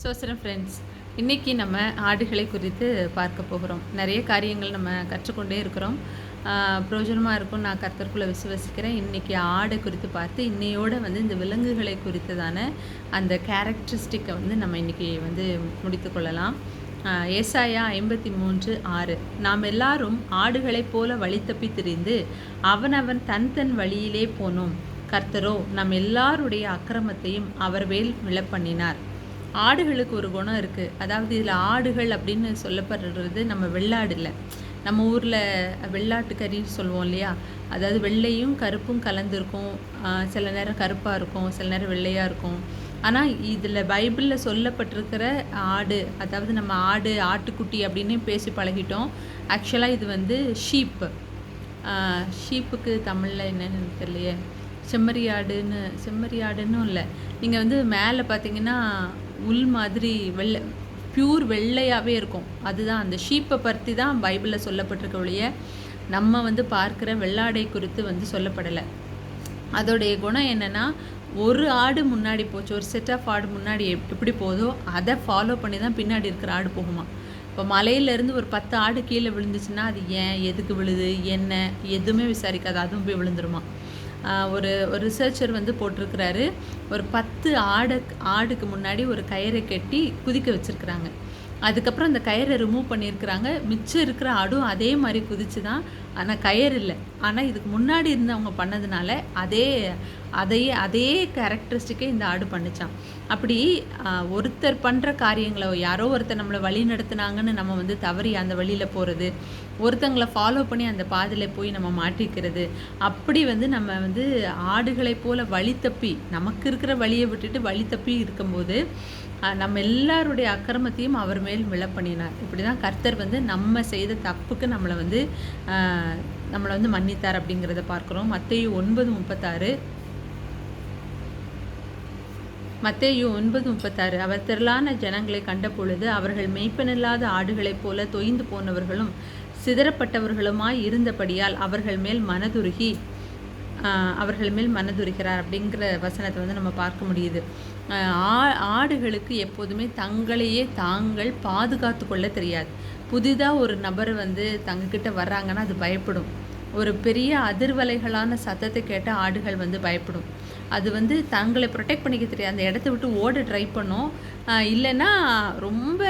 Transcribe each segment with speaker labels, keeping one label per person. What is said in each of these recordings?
Speaker 1: சோசரம் friends இன்றைக்கி நம்ம ஆடுகளை குறித்து பார்க்க போகிறோம். நிறைய காரியங்கள் நம்ம கற்றுக்கொண்டே இருக்கிறோம். பிரயோஜனமாக இருக்கும் நான் கர்த்தருக்குள்ளே விசுவசிக்கிறேன். இன்றைக்கி ஆடை குறித்து பார்த்து இன்னையோடு வந்து இந்த விலங்குகளை குறித்ததான அந்த கேரக்டரிஸ்டிக்கை வந்து நம்ம இன்றைக்கி வந்து முடித்து கொள்ளலாம். ஏசாயா ஐம்பத்தி மூன்று ஆறு. நாம் எல்லாரும் ஆடுகளைப் போல வழி தப்பி திரிந்து அவனவன் தன் தன் வழியிலே போனோம். கர்த்தரோ நம் எல்லாருடைய அக்கிரமத்தையும் அவர் வேல் விழப்பண்ணினார். ஆடுகளுக்கு ஒரு குணம் இருக்குது அதாவது இதில் ஆடுகள் அப்படின்னு சொல்லப்படுறது நம்ம வெள்ளாடு இல்லை. நம்ம ஊரில் வெள்ளாட்டு கறின்னு சொல்லுவோம் இல்லையா? அதாவது வெள்ளையும் கருப்பும் கலந்துருக்கும். சில நேரம் கருப்பாக இருக்கும் சில நேரம் வெள்ளையாக இருக்கும். ஆனால் இதில் பைபிளில் சொல்லப்பட்டிருக்கிற ஆடு அதாவது நம்ம ஆடு ஆட்டுக்குட்டி அப்படின்னு பேசி பழகிட்டோம். ஆக்சுவலாக இது வந்து ஷீப்பு ஷீப்புக்கு தமிழில் என்னன்னு தெரியலையே. செம்மறியாடுன்னு செம்மறியாடுன்னும் இல்லை. நீங்கள் வந்து மேலே பார்த்தீங்கன்னா உள் மாதிரி வெள்ளை பியூர் வெள்ளையாகவே இருக்கும். அதுதான் அந்த ஷீப்பை பற்றி தான் பைபிளில் சொல்லப்பட்டிருக்க ஒழிய நம்ம வந்து பார்க்குற வெள்ளாடை குறித்து வந்து சொல்லப்படலை. அதோடைய குணம் என்னென்னா ஒரு ஆடு முன்னாடி போச்சு ஒரு செட் ஆஃப் ஆடு முன்னாடி எப்படி போதோ அதை ஃபாலோ பண்ணி தான் பின்னாடி இருக்கிற ஆடு போகுமா. இப்போ மலையிலேருந்து ஒரு பத்து ஆடு கீழே விழுந்துச்சுன்னா அது ஏன் எதுக்கு விழுது என்ன எதுவுமே விசாரிக்காது அதுவும் போய் விழுந்துருமா. ஒரு ஒரு ரிசர்ச்சர் வந்து போட்டிருக்கிறாரு. ஒரு பத்து ஆடு ஆடுக்கு முன்னாடி ஒரு கயிறை கட்டி குதிக்க வச்சுருக்குறாங்க. அதுக்கப்புறம் அந்த கயிறை ரிமூவ் பண்ணியிருக்கிறாங்க. மிச்சம் இருக்கிற ஆடும் அதே மாதிரி குதிச்சு தான் ஆனால் கயிறு இல்லை. ஆனால் இதுக்கு முன்னாடி இருந்தவங்க பண்ணதுனால அதே அதையே அதே கேரக்டரிஸ்டிக்கே இந்த ஆடு பண்ணுச்சான் அப்படி ஒருத்தர் பண்ணுற காரியங்களை யாரோ ஒருத்தர் நம்மளை வழி நடத்துனாங்கன்னு நம்ம வந்து தவறி அந்த வழியில் போகிறது ஒருத்தங்களை ஃபாலோ பண்ணி அந்த பாதையில் போய் நம்ம மாட்டிக்கிறது அப்படி வந்து நம்ம வந்து ஆடுகளைப் போல் வழி தப்பி நமக்கு இருக்கிற வழியை விட்டுட்டு வழி தப்பி இருக்கும்போது நம்ம எல்லாருடைய அக்கிரமத்தையும் அவர் மேல் விழப்பண்ணினார் இப்படி தான் கர்த்தர் வந்து நம்ம செய்த தப்புக்கு நம்மளை வந்து நம்மளை வந்து மன்னித்தார் அப்படிங்கிறத பார்க்குறோம். மற்ற ஒன்பது முப்பத்தாறு. மத்தேயு ஒன்பது முப்பத்தாறு அவர் திரளான ஜனங்களை கண்ட பொழுது அவர்கள் மெய்ப்பனில்லாத ஆடுகளைப் போல தொய்ந்து போனவர்களும் சிதறப்பட்டவர்களுமாய் இருந்தபடியால் அவர்கள் மேல் மனதுருகி அவர்கள் மேல் மனதுருகிறார் அப்படிங்கிற வசனத்தை வந்து நம்ம பார்க்க முடியுது. ஆஹ், ஆ- ஆடுகளுக்கு எப்போதுமே தங்களையே தாங்கள் பாதுகாத்து கொள்ள தெரியாது. புதிதாக ஒரு நபர் வந்து தங்கக்கிட்ட வர்றாங்கன்னா அது பயப்படும். ஒரு பெரிய அதிர்வலைகளான சத்தத்தை கேட்ட ஆடுகள் வந்து பயப்படும். அது வந்து தங்களை ப்ரொடெக்ட் பண்ணிக்க தெரியாது. அந்த இடத்த விட்டு ஓட ட்ரை பண்ணும். இல்லைன்னா ரொம்ப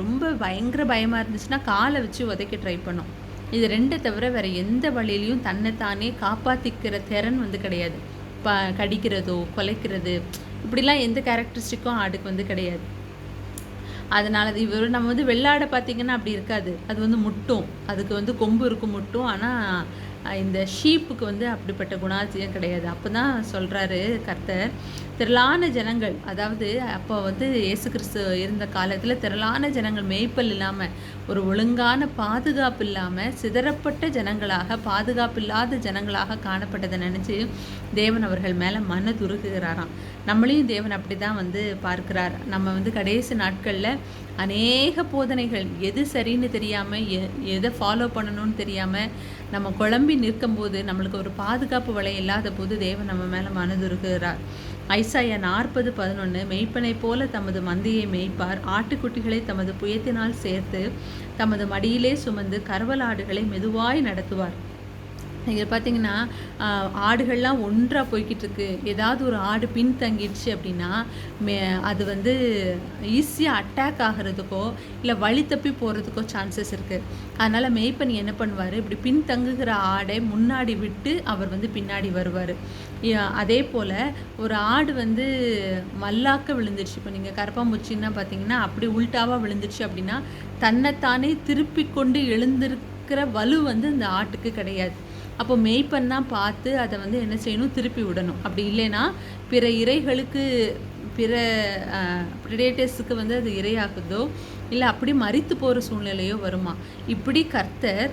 Speaker 1: ரொம்ப பயங்கர பயமாக இருந்துச்சுன்னா காலை வச்சு உதைக்க ட்ரை பண்ணும். இது ரெண்டை தவிர வேறு எந்த வழியிலையும் தன்னைத்தானே காப்பாற்றிக்கிற திறன் வந்து கிடையாது. ப கடிக்கிறதோ கொலைக்கிறது இப்படிலாம் எந்த கேரக்டரிஸ்டிக்கும் ஆடுக்கு வந்து கிடையாது. அதனால் அது இவர் நம்ம வந்து வெள்ளாடை பார்த்தீங்கன்னா அப்படி இருக்காது. அது வந்து முட்டும். அதுக்கு வந்து கொம்பு இருக்கும் முட்டும். ஆனால் இந்த ஷீப்புக்கு வந்து அப்படிப்பட்ட குணாதிசயம் கிடையாது. அப்போ தான் சொல்கிறாரு கர்த்தர் திரளான ஜனங்கள் அதாவது அப்போ வந்து இயேசு கிறிஸ்து இருந்த காலத்தில் திரளான ஜனங்கள் மேய்ப்பல் இல்லாமல் ஒரு ஒழுங்கான பாதுகாப்பு இல்லாமல் சிதறப்பட்ட ஜனங்களாக பாதுகாப்பு இல்லாத ஜனங்களாக காணப்பட்டதை நினச்சி தேவன் அவர்கள் மேலே மன துருகுகிறாராம். நம்மளையும் தேவன் அப்படி தான் வந்து பார்க்கிறார். நம்ம வந்து கடைசி நாட்களில் அநேக போதனைகள். எது சரின்னு தெரியாமல் எ எதை ஃபாலோ பண்ணணும்னு தெரியாமல் நம்ம குழம்பி நிற்கும்போது நம்மளுக்கு ஒரு பாதுகாப்பு வலை இல்லாத போது தேவன் நம்ம மேலே மனதுருகிறார் ஐசாயா நாற்பது பதினொன்று மெய்ப்பனை போல தமது மந்தையை மேய்ப்பார். ஆட்டுக்குட்டிகளை தமது புயத்தினால் சேர்த்து தமது மடியிலே சுமந்து கரவலாடுகளை மெதுவாய் நடத்துவார். நீங்கள் பார்த்தீங்கன்னா ஆடுகள்லாம் ஒன்றாக போய்கிட்டு இருக்கு ஏதாவது ஒரு ஆடு பின்தங்கிடுச்சு அப்படின்னா மே அது வந்து ஈஸியாக அட்டாக் ஆகிறதுக்கோ இல்லை வழி தப்பி போகிறதுக்கோ சான்சஸ் இருக்குது அதனால் மேய்ப்பன் என்ன பண்ணுவார்? இப்படி பின்தங்குகிற ஆடை முன்னாடி விட்டு அவர் வந்து பின்னாடி வருவார். அதே போல் ஒரு ஆடு வந்து மல்லாக்க விழுந்துருச்சு இப்போ நீங்கள் கரப்பாம்பூச்சின்னா பார்த்தீங்கன்னா அப்படி உள்டாவாக விழுந்துருச்சு அப்படின்னா தன்னைத்தானே திருப்பி கொண்டு எழுந்திருக்கிற வலு வந்து இந்த ஆட்டுக்கு கிடையாது. அப்போ மேய்ப்பன் தான் பார்த்து அதை வந்து என்ன செய்யணும்? திருப்பி விடணும். அப்படி இல்லைன்னா பிற இறைகளுக்கு பிற ப்ரிடேட்டர்ஸுக்கு வந்து அது இரையாக்குதோ? இல்லை அப்படி மறித்து போகிற சூழ்நிலையோ வருமா? இப்படி கர்த்தர்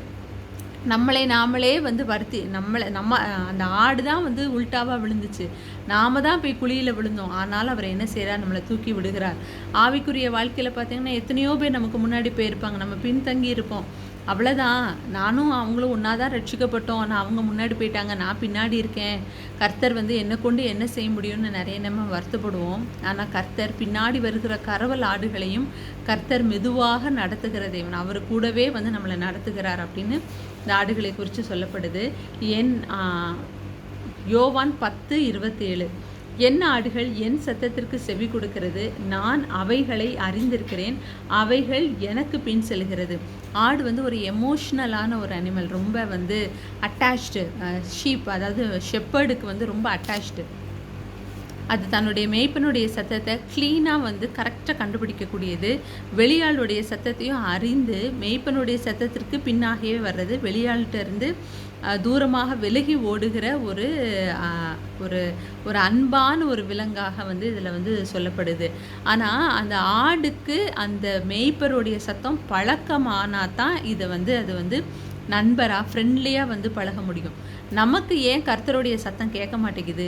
Speaker 1: நம்மளை நாமளே வந்து வருத்தி நம்மளை நம்ம அந்த ஆடு தான் வந்து உள்டாவாக விழுந்துச்சு. நாம தான் போய் குழியில் விழுந்தோம். ஆனாலும் அவர் என்ன செய்கிறார் நம்மளை தூக்கி விடுகிறார். ஆவிக்குரிய வாழ்க்கையில் பார்த்தீங்கன்னா எத்தனையோ பேர் நமக்கு முன்னாடி போயிருப்பாங்க. நம்ம பின்தங்கி இருப்போம். அவ்வளோதான் நானும் அவங்களும் ஒன்றா தான் ரட்சிக்கப்பட்டோம். நான் அவங்க முன்னாடி போயிட்டாங்க. நான் பின்னாடி இருக்கேன். கர்த்தர் வந்து என்னை கொண்டு என்ன செய்ய முடியும்னு நிறைய நம்ம வருத்தப்படுவோம். ஆனால் கர்த்தர் பின்னாடி வருகிற கரவல் ஆடுகளையும் கர்த்தர் மெதுவாக நடத்துகிற தேவன். அவர் கூடவே வந்து நம்மளை நடத்துகிறார் அப்படின்னு இந்த ஆடுகளை குறித்து சொல்லப்படுது. என் யோவான் பத்து இருபத்தேழு. என் ஆடுகள் என் சத்தத்திற்கு செவி கொடுக்கிறது. நான் அவைகளை அறிந்திருக்கிறேன். அவைகள் எனக்கு பின் செல்கிறது. ஆடு வந்து ஒரு எமோஷ்னலான ஒரு அனிமல் ரொம்ப வந்து அட்டாச்டு ஷீப் அதாவது ஷெப்பர்டுக்கு வந்து ரொம்ப அட்டாச்டு அது தன்னுடைய மேய்ப்பனுடைய சத்தத்தை க்ளீனாக வந்து கரெக்டாக கண்டுபிடிக்கக்கூடியது. வெளியாளுடைய சத்தத்தையும் அறிந்து மேய்ப்பனுடைய சத்தத்திற்கு பின்னாகவே வர்றது. வெளியாள்கிட்ட இருந்து தூரமாக விலகி ஓடுகிற ஒரு ஒரு ஒரு அன்பான ஒரு விலங்காக வந்து இதில் வந்து சொல்லப்படுது. ஆனால் அந்த ஆடுக்கு அந்த மேய்ப்பருடைய சத்தம் பழக்கமானால் தான் இதை வந்து அது வந்து நண்பராக ஃப்ரெண்ட்லியாக வந்து பழக முடியும். நமக்கு ஏன் கர்த்தருடைய சத்தம் கேட்க மாட்டேங்குது?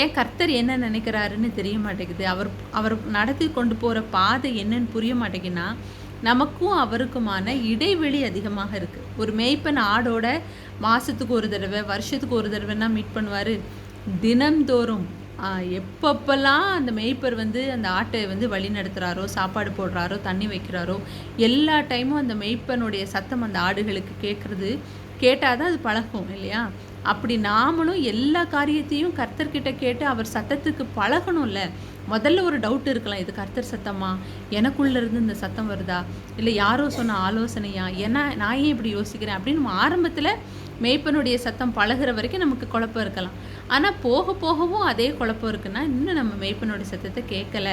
Speaker 1: ஏன் கர்த்தர் என்ன நினைக்கிறாருன்னு தெரிய மாட்டேங்குது? அவர் அவர் நடத்தி கொண்டு போகிற பாதை என்னன்னு புரிய மாட்டேங்குன்னா நமக்கும் அவருக்குமான இடைவெளி அதிகமாக இருக்குது ஒரு மேய்ப்பன் ஆடோட மாதத்துக்கு ஒரு தடவை வருஷத்துக்கு ஒரு தடவைன்னா மீட் பண்ணுவார். தினந்தோறும் எப்பப்பெல்லாம் அந்த மேய்ப்பர் வந்து அந்த ஆட்டை வந்து வழி நடத்துகிறாரோ சாப்பாடு போடுறாரோ தண்ணி வைக்கிறாரோ எல்லா டைமும் அந்த மெய்ப்பனுடைய சத்தம் அந்த ஆடுகளுக்கு கேட்குறது கேட்டால் தான் அது பழகும் இல்லையா? அப்படி நாமளும் எல்லா காரியத்தையும் கர்த்தர்கிட்ட கேட்டு அவர் சத்தத்துக்கு பழகணும்ல. முதல்ல ஒரு டவுட் இருக்கலாம். இது கர்த்தர் சத்தமா? எனக்குள்ளேருந்து இந்த சத்தம் வருதா? இல்லை யாரோ சொன்ன ஆலோசனையா? ஏன்னா நான் ஏன் இப்படி யோசிக்கிறேன்? அப்படின்னு நம்ம ஆரம்பத்தில் மேய்ப்பனுடைய சத்தம் பழகிற வரைக்கும் நமக்கு குழப்பம் இருக்கலாம். ஆனால் போக போகவும் அதே குழப்பம் இருக்குன்னா இன்னும் நம்ம மெய்ப்பனுடைய சத்தத்தை கேட்கல.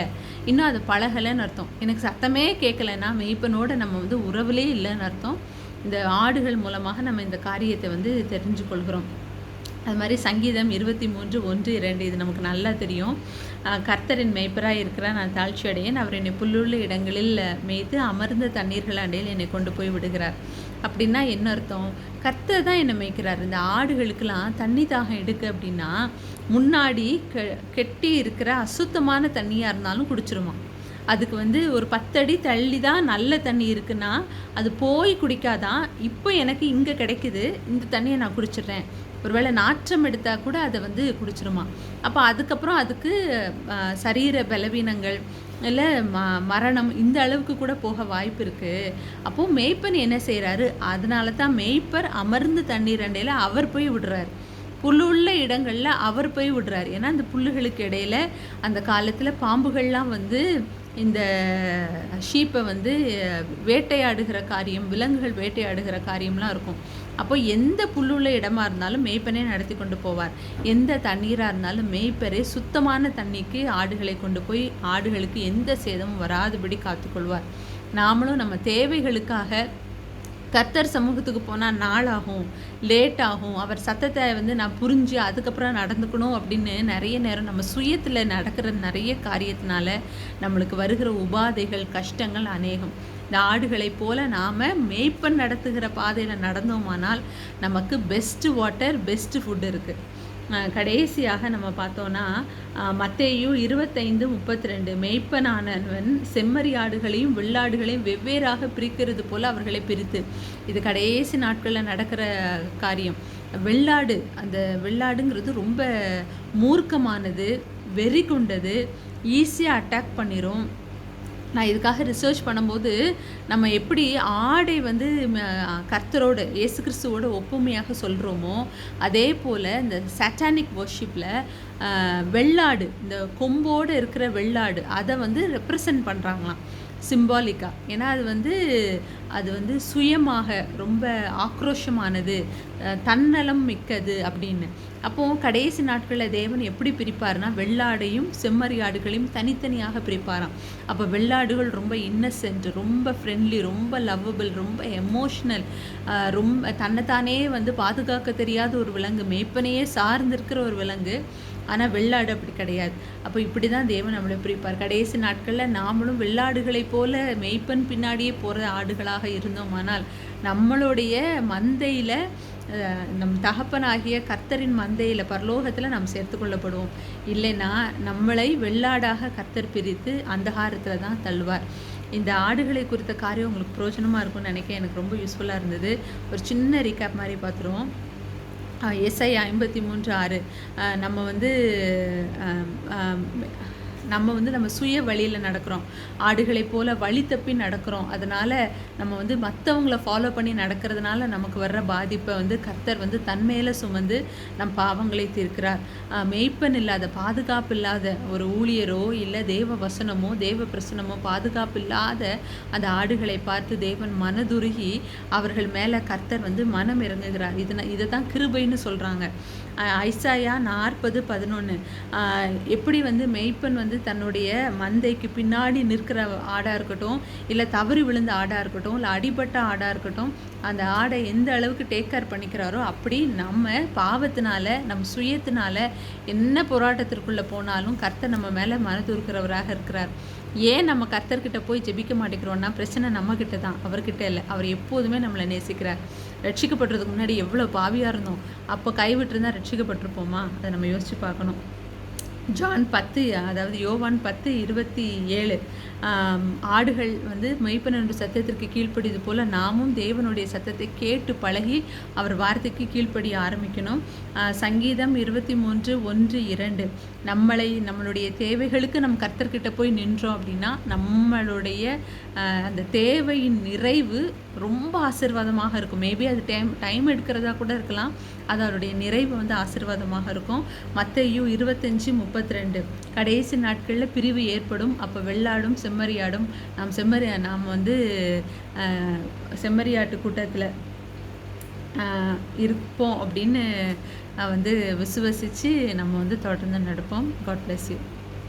Speaker 1: இன்னும் அது பழகலைன்னு அர்த்தம். எனக்கு சத்தமே கேட்கலைன்னா மெய்ப்பனோட நம்ம வந்து உறவுலே இல்லைன்னு அர்த்தம். இந்த ஆடுகள் மூலமாக நம்ம இந்த காரியத்தை வந்து தெரிஞ்சு கொள்கிறோம் அது மாதிரி சங்கீதம் இருபத்தி மூன்று ஒன்று இரண்டு இது நமக்கு நல்லா தெரியும். கர்த்தரின் மெய்ப்பராக இருக்கிற நான் தாழ்ச்சி அடையேன் அவர் என்னை புல்லுள்ள இடங்களில் மேய்த்து அமர்ந்த தண்ணீர்கள் அண்டையில் என்னை கொண்டு போய் விடுகிறார். அப்படின்னா என்ன அர்த்தம்? கர்த்தர் தான் என்னை மேய்க்கிறார். இந்த ஆடுகளுக்கெல்லாம் தண்ணி தாகம் எடுக்கு அப்படின்னா முன்னாடி கெட்டி இருக்கிற அசுத்தமான தண்ணியாக இருந்தாலும் குடிச்சிருமா அதுக்கு வந்து ஒரு பத்தடி தள்ளி தான் நல்ல தண்ணி இருக்குன்னா அது போய் குடிக்காதான் இப்போ எனக்கு இங்கே கிடைக்குது இந்த தண்ணியை நான் குடிச்சிடுறேன். ஒருவேளை நாற்றம் எடுத்தால் கூட அதை வந்து குடிச்சிருமா. அப்போ அதுக்கப்புறம் அதுக்கு சரீர பலவீனங்கள் இல்லை ம மரணம் இந்த அளவுக்கு கூட போக வாய்ப்பு இருக்குது அப்போது மேய்ப்பன் என்ன செய்கிறாரு அதனால தான் மேய்ப்பர் அமர்ந்து தண்ணீர் அண்டையில் அவர் போய் விடுறாரு. புல்லுள்ள இடங்களில் அவர் போய் விடுறாரு. ஏன்னா அந்த புல்லுகளுக்கு இடையில அந்த காலத்தில் பாம்புகள்லாம் வந்து இந்த ஷீப்பை வந்து வேட்டையாடுகிற காரியம் விலங்குகள் வேட்டையாடுகிற காரியம்லாம் இருக்கும். அப்போ எந்த புல்லுள்ள இடமா இருந்தாலும் மேய்ப்பனே நடத்தி கொண்டு போவார். எந்த தண்ணீராக இருந்தாலும் மேய்ப்பரே சுத்தமான தண்ணிக்கு ஆடுகளை கொண்டு போய் ஆடுகளுக்கு எந்த சேதமும் வராதபடி காத்துக்கொள்வார் நாமளும் நம்ம தேவைகளுக்காக கர்த்தர் சமூகத்துக்கு போனால் நாளாகும் லேட் ஆகும். அவர் சத்தத்தை வந்து நான் புரிஞ்சு அதுக்கப்புறம் நடந்துக்கணும் அப்படின்னு நிறைய நேரம் நம்ம சுயத்தில் நடக்கிற நிறைய காரியத்தினால நம்மளுக்கு வருகிற உபாதைகள் கஷ்டங்கள் அநேகம். இந்த ஆடுகளைப் போல் நாம் மேய்ப்பன் நடத்துகிற பாதையில் நடந்தோமானால் நமக்கு பெஸ்ட்டு வாட்டர் பெஸ்ட்டு ஃபுட் இருக்குது கடைசியாக நம்ம பார்த்தோன்னா மத்தேயும் இருபத்தைந்து முப்பத்தி ரெண்டு மெய்ப்பனானவன் செம்மறி ஆடுகளையும் வெள்ளாடுகளையும் வெவ்வேறாக பிரிக்கிறது போல் அவர்களை பிரித்து. இது கடைசி நாட்களில் நடக்கிற காரியம். வெள்ளாடு அந்த வெள்ளாடுங்கிறது ரொம்ப மூர்க்கமானது வெறி கொண்டது ஈஸியாக அட்டாக் பண்ணிடும் நான் இதுக்காக ரிசர்ச் பண்ணும்போது நம்ம எப்படி ஆடை வந்து கர்த்தரோட இயேசு கிறிஸ்துவோட ஒப்புமையாக சொல்கிறோமோ அதே போல் இந்த சாட்டானிக் வர்ஷிப்பில் வெள்ளாடு இந்த கொம்போடு இருக்கிற வெள்ளாடு அதை வந்து ரெப்ரசன்ட் பண்ணுறாங்களாம் சிம்பாலிக்காக ஏன்னா அது வந்து அது வந்து சுயமாக ரொம்ப ஆக்ரோஷமானது தன்னலம் மிக்கது அப்படின்னு. அப்போது கடைசி நாட்களில் தேவன் எப்படி பிரிப்பார்னா வெள்ளாடையும் செம்மறி ஆடுகளையும் தனித்தனியாக பிரிப்பாராம். அப்போ வெள்ளாடுகள் ரொம்ப இன்னசென்ட் ரொம்ப ஃப்ரெண்ட்லி ரொம்ப லவ்வபிள் ரொம்ப எமோஷ்னல் ரொம்ப தன்னைத்தானே வந்து பாதுகாக்க தெரியாத ஒரு விலங்கு மேய்ப்பனையே சார்ந்திருக்கிற ஒரு விலங்கு. ஆனால் வெள்ளாடு அப்படி கிடையாது. அப்போ இப்படி தான் தேவன் நம்மளை பிரிப்பார். கடைசி நாட்களில் நாமளும் வெள்ளாடுகளைப் போல மெய்ப்பன் பின்னாடியே போகிற ஆடுகளாக இருந்தோமானால் நம்மளுடைய மந்தையில் நம் தகப்பனாகிய கர்த்தரின் மந்தையில் பரலோகத்தில் நாம் சேர்த்து கொள்ளப்படுவோம். இல்லைன்னா நம்மளை வெள்ளாடாக கர்த்தர் பிரித்து அந்தகாரத்தில் தான் தள்ளுவார். இந்த ஆடுகளை குறித்த காரியம் உங்களுக்கு பிரோஜனமாக இருக்கும்னு நினைக்க எனக்கு ரொம்ப யூஸ்ஃபுல்லாக இருந்தது. ஒரு சின்ன ரீகேப் மாதிரி பார்த்துருவோம். எஸ்ஐ ஐம்பத்தி மூன்று ஆறு. நம்ம வந்து நம்ம வந்து நம்ம சுய வழியில் நடக்கிறோம். ஆடுகளைப் போல வழி தப்பி நடக்கிறோம். அதனால் நம்ம வந்து மற்றவங்கள ஃபாலோ பண்ணி நடக்கிறதுனால நமக்கு வர்ற பாதிப்பை வந்து கர்த்தர் வந்து தன்மையில் சுமந்து நம் பாவங்களை தீர்க்கிறார். மெய்ப்பன் இல்லாத பாதுகாப்பு இல்லாத ஒரு ஊழியரோ இல்லை தேவ வசனமோ தேவ பிரசனமோ பாதுகாப்பு இல்லாத அந்த ஆடுகளை பார்த்து தேவன் மனதுருகி அவர்கள் மேலே கர்த்தர் வந்து மனம் இறங்குகிறார். இதனை இதை தான் கிருபைன்னு சொல்கிறாங்க ஐசாயா நாற்பது பதினொன்று எப்படி வந்து மெய்ப்பன் வந்து வந்து தன்னுடைய மந்தைக்கு பின்னாடி நிற்கிற ஆடாக இருக்கட்டும் இல்லை தவறி விழுந்த ஆடாக இருக்கட்டும் இல்லை அடிபட்ட ஆடாக இருக்கட்டும் அந்த ஆடை எந்த அளவுக்கு டேக் கேர் பண்ணிக்கிறாரோ அப்படி நம்ம பாவத்தினால நம் சுயத்தினால என்ன போராட்டத்திற்குள்ளே போனாலும் கர்த்தர் நம்ம மேலே மனதுருக்கிறவராக இருக்கிறார். ஏன் நம்ம கர்த்தர்கிட்ட போய் ஜெபிக்க மாட்டேங்கிறோம்னா பிரச்சனை நம்மக்கிட்ட தான். அவர்கிட்ட இல்லை. அவர் எப்போதுமே நம்மளை நேசிக்கிறார். ரட்சிக்கப்படுறதுக்கு முன்னாடி எவ்வளோ பாவியாக இருந்தோம். அப்போ கைவிட்டிருந்தா ரட்சிக்கப்பட்டிருப்போமா? அதை நம்ம யோசிச்சு பார்க்கணும். ஜான் பத்து அதாவது யோவான் பத்து இருபத்தி ஏழு. ஆடுகள் வந்து மெய்ப்பனோட சத்தத்திற்கு கீழ்ப்படியது போல் நாமும் தேவனுடைய சத்தத்தை கேட்டு பழகி அவர் வார்த்தைக்கு கீழ்ப்படிய ஆரம்பிக்கணும். சங்கீதம் இருபத்தி மூன்று ஒன்று இரண்டு. நம்மளை நம்மளுடைய தேவைகளுக்கு நம் கர்த்தர்கிட்ட போய் நின்றோம் அப்படின்னா நம்மளுடைய அந்த தேவையின் நிறைவு ரொம்ப ஆசீர்வாதமாக இருக்கும். மேபி அது டைம் டைம் எடுக்கிறதா கூட இருக்கலாம். அது அவருடைய நிறைவு வந்து ஆசீர்வாதமாக இருக்கும். மற்றையும் இருபத்தஞ்சி முப்பத்தி ரெண்டு கடைசி நாட்களில் பிரிவு ஏற்படும். அப்போ வெள்ளாடும் செம்மறியாடும். நாம் செம்மறி நாம் வந்து செம்மறியாட்டு கூட்டத்தில் இருப்போம் அப்படின்னு வந்து விசுவசித்து நம்ம வந்து தொடர்ந்து நடப்போம். God bless you